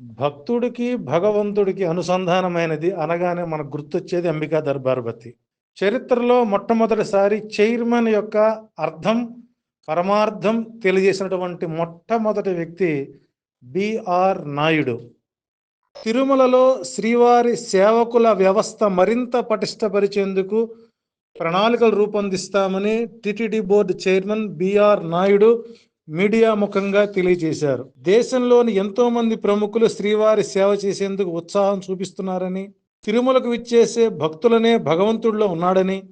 భక్తుడికి భగవంతుడికి అనుసంధానమైనది అనగానే మనకు గుర్తొచ్చేది అంబికా దర్బార్బతి చరిత్రలో మొట్టమొదటిసారి చైర్మన్ యొక్క అర్థం పరమార్థం తెలియజేసినటువంటి మొట్టమొదటి వ్యక్తి బిఆర్ నాయుడు. తిరుమలలో శ్రీవారి సేవకుల వ్యవస్థ మరింత పటిష్టపరిచేందుకు ప్రణాళికలు రూపొందిస్తామని TTD board chairman BR Naidu media ముఖంగా తెలియజేశారు. దేశంలోని ఎంతో మంది ప్రముఖులు శ్రీవారి సేవ చేసేందుకు ఉత్సాహం చూపిస్తున్నారని తిరుమలకు విచ్చేసే భక్తులనే భగవంతుడిలో ఉన్నాడని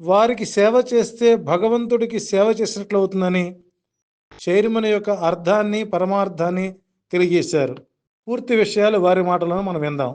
వారికి సేవ చేస్తే భగవంతుడికి సేవ చేసినట్లు అవుతుందని చైర్మన్ యొక్క అర్థాన్ని పరమార్థాన్ని తెలియజేశారు. పూర్తి విషయాలు వారి మాటలను మనం విందాం.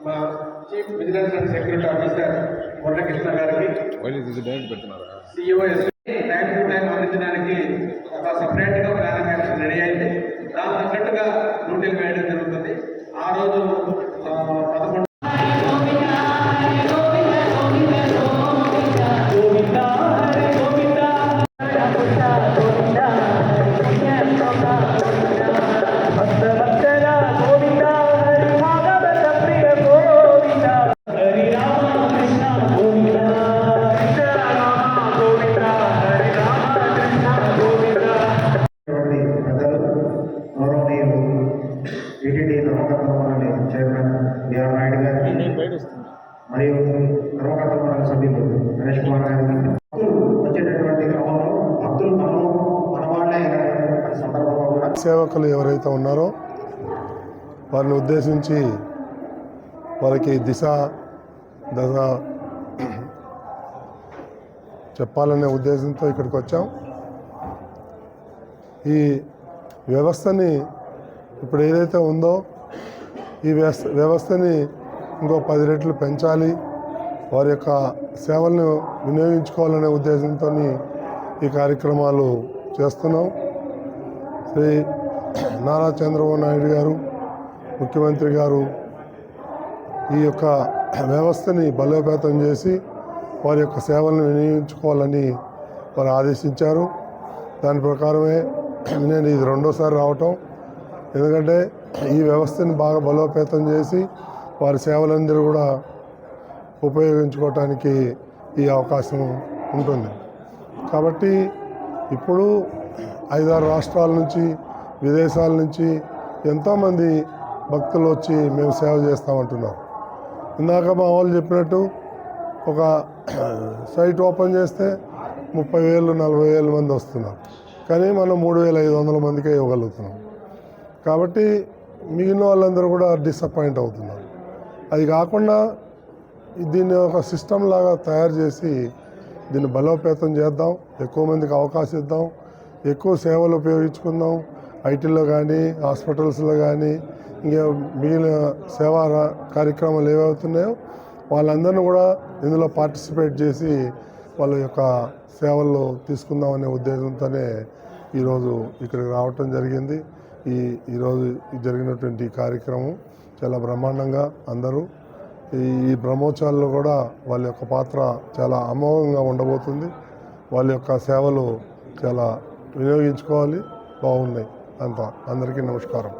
మా chief vigilance and security officer Muralikrishna గారికి సిఇఓఎస్ టైం టు టైం అందించడానికి ఒక సపరేట్ టీటీడీ ధర్మకర్త మండలి చైర్మన్ బిఆర్ నాయుడు గారికి మరియు ధర్మకర్త మండలి సభ్యులు గణేష్ కుమార్ గారికి భక్తులు వచ్చేటటువంటి క్రమంలో భక్తులు మనము మన వాళ్ళే అయినటువంటి సందర్భంలో కూడా సేవకులు ఎవరైతే ఉన్నారో వారిని ఉద్దేశించి వారికి దిశ దశ చెప్పాలనే ఉద్దేశంతో ఇక్కడికి వచ్చాం. ఈ వ్యవస్థని ఇప్పుడు ఏదైతే ఉందో ఈ వ్యవస్థ వ్యవస్థని ఇంకో పది రెట్లు పెంచాలి. వారి యొక్క సేవలను వినియోగించుకోవాలనే ఉద్దేశంతో ఈ కార్యక్రమాలు చేస్తున్నాం. శ్రీ నారా చంద్రబాబు నాయుడు గారు ముఖ్యమంత్రి గారు ఈ యొక్క వ్యవస్థని బలోపేతం చేసి వారి యొక్క సేవలను వినియోగించుకోవాలని వారు ఆదేశించారు. దాని ప్రకారమే నేను ఇది రెండోసారి రావటం. ఎందుకంటే ఈ వ్యవస్థను బాగా బలోపేతం చేసి వారి సేవలందరూ కూడా ఉపయోగించుకోవటానికి ఈ అవకాశం ఉంటుంది. కాబట్టి ఇప్పుడు ఐదారు రాష్ట్రాల నుంచి విదేశాల నుంచి ఎంతోమంది భక్తులు వచ్చి మేము సేవ చేస్తామంటున్నారు ఇందాక మా వాళ్ళు చెప్పినట్టు ఒక సైట్ ఓపెన్ చేస్తే ముప్పై వేలు నలభై వేల మంది వస్తున్నారు. కానీ మనం మూడు వేల ఐదు వందల మందికే ఇవ్వగలుగుతున్నాం. కాబట్టి మిగిలిన వాళ్ళందరూ కూడా డిసప్పాయింట్ అవుతున్నారు. అది కాకుండా దీన్ని ఒక సిస్టమ్ లాగా తయారు చేసి దీన్ని బలోపేతం చేద్దాం ఎక్కువ మందికి అవకాశం ఇద్దాం ఎక్కువ సేవలు ఉపయోగించుకుందాం ఐటీలో కానీ హాస్పిటల్స్లో కానీ ఇంకా మిగిలిన సేవా కార్యక్రమాలు ఏవవుతున్నాయో వాళ్ళందరినీ కూడా ఇందులో పార్టిసిపేట్ చేసి వాళ్ళ యొక్క సేవల్లో తీసుకుందామనే ఉద్దేశంతోనే ఈరోజు ఇక్కడికి రావటం జరిగింది. ఈ ఈరోజు జరిగినటువంటి కార్యక్రమం చాలా బ్రహ్మాండంగా అందరూ ఈ బ్రహ్మోత్సవాల్లో కూడా వాళ్ళ యొక్క పాత్ర చాలా అమోఘంగా ఉండబోతుంది. వాళ్ళ యొక్క సేవలు చాలా వినియోగించుకోవాలి. బాగున్నాయి. అంతా అందరికీ నమస్కారం.